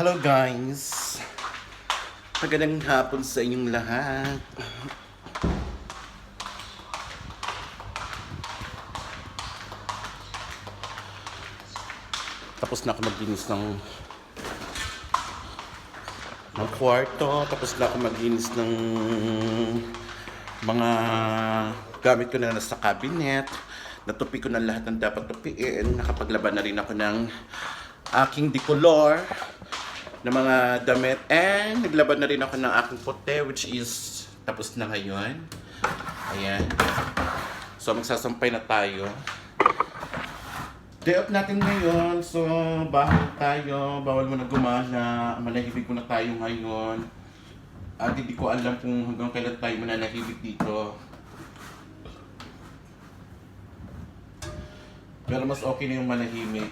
Hello guys! Magandang hapon sa inyong lahat. Tapos na ako maglinis ng ng kwarto. Tapos na ako maglinis ng mga gamit ko na nasa cabinet. Natupi ko na lahat ng dapat tupiin. Nakapaglaban na rin ako ng aking decolor ng mga damit. And naglaban na rin ako ng aking puti which is tapos na ngayon. Ayan. So magsasampay na tayo. Day off natin ngayon, so bahay tayo, bawal mo na gumala, manahibig mo na tayo ngayon. At hindi ko alam kung hanggang kailan tayo mananahibig dito. Pero mas okay na yung manahimik.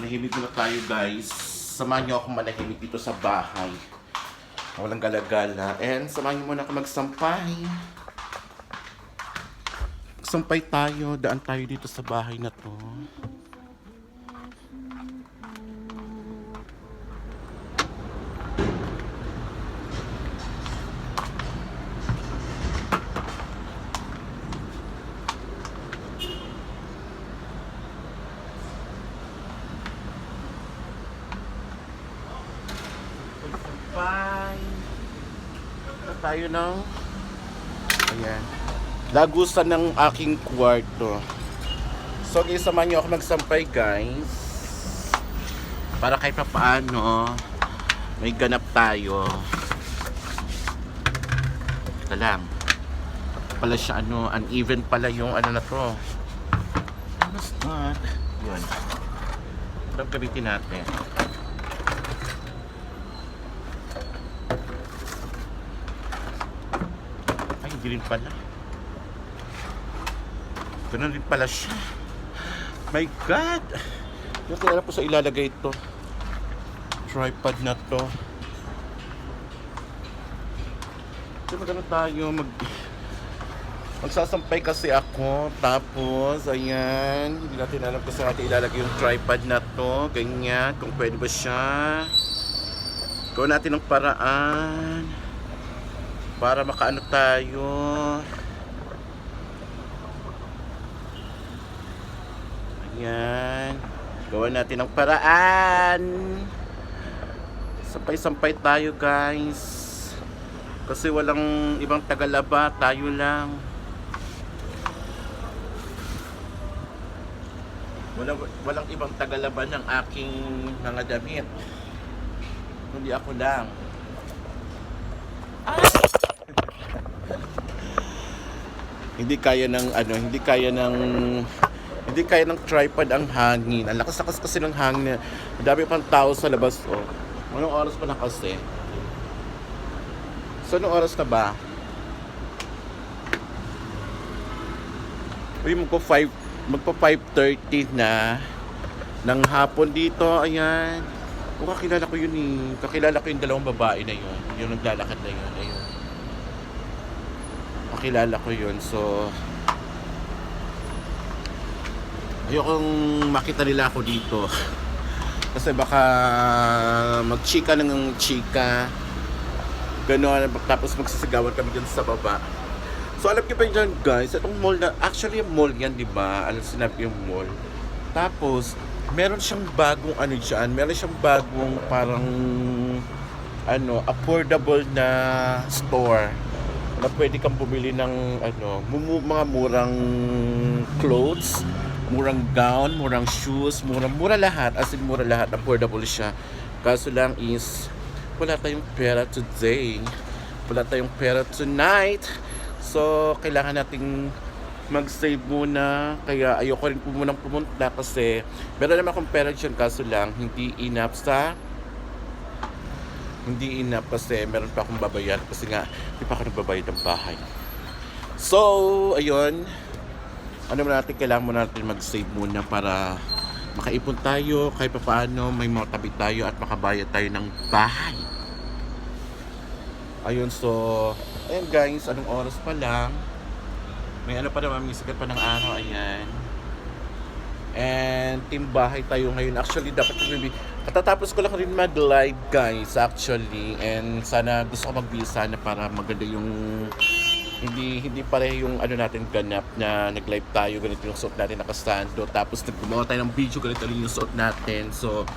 Manahimik na tayo guys. Samahan niyo ako manahimik dito sa bahay. Walang galagala. And samahan niyo muna ako magsampay. Sampay tayo, daan tayo dito sa bahay na to. Sampay. Ito tayo ng... Ayan lagusan ng aking kwarto. So, guys, samahan niyo ako magsampay, guys. Para kahit pa paano, may ganap tayo. Ito lang. Pala siya, ano, uneven pala yung ano na to. Ano not? Yun. Ito gamitin natin. Hindi rin pala. Ganun din pala siya. My God! Yung kailangan po sa ilalagay ito. Tripod na to. So magano tayo mag magsasampay kasi ako tapos ayan hindi natin alam kung saan natin ilalagay yung tripod na to ganyan kung pwede ba siya gawin natin ng paraan para makaano tayo Yan. Gawa natin ng paraan. Sampay-sampay tayo guys. Kasi walang ibang tagalaba, tayo lang. Walang, walang ibang tagalaba ng aking mga damit. Kundi ako lang. Hindi kaya ng ano, hindi kaya ng hindi kaya ng tripod ang hangin. Ang lakas-lakas kasi ng hangin. Ang dami pang tao sa labas. Oh. Anong oras pa na kasi? So, anong oras na ba? Uy, magpo 5 magpo 5.30 na ng hapon dito. Ayan. Kung kakilala ko yun eh. Kakilala ko yung dalawang babae na yun. Yung naglalakad na yun. Ayun. Kakilala ko yun. So, ayokong makita nila ako dito. Kasi baka magchika ng chika. Gano'n tapos magsisigawan kami dyan sa baba. So alam niyo ba dyan guys? Itong mall na actually yung mall yan di ba? Alam sinabi yung mall. Tapos meron siyang bagong ano dyan. Meron siyang bagong parang ano affordable na store na pwede kang bumili ng ano mga murang clothes murang gown, murang shoes, murang mura lahat, as in mura lahat, affordable siya. Kaso lang is, wala tayong pera today. Wala tayong pera tonight. So, kailangan nating mag-save muna. Kaya ayoko rin po munang pumunta kasi meron naman akong pera dyan kaso lang hindi enough sa hindi enough kasi meron pa akong babayad kasi nga hindi pa ako nagbabayad ng bahay. So, ayun ano mo natin, kailangan mo natin mag-save muna para makaipon tayo, kahit pa paano may matabi tayo at makabayad tayo ng bahay. Ayun, so, ayun guys, anong oras pa lang? May ano pa naman, may sikat pa ng araw, ayan. And team bahay tayo ngayon. Actually, dapat maybe katatapos ko lang rin mag-live guys actually. And sana gusto ko mag-visa na para maganda yung hindi hindi pare yung ano natin ganap na nag-live tayo ganito yung suot natin nakastando. Tapos naggumawa tayo ng video ganito rin yung suot natin. So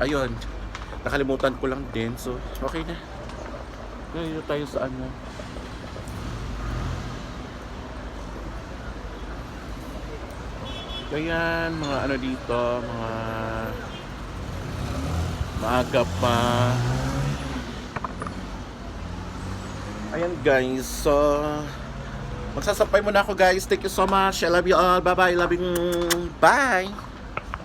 ayun. Nakalimutan ko lang din. So okay na. Ngayon tayo sa ano. Ayan, mga ano dito, mga maaga pa. Ayan guys, so magsasampay muna ako guys. Thank you so much. I love you all. Bye-bye. Loving. Bye.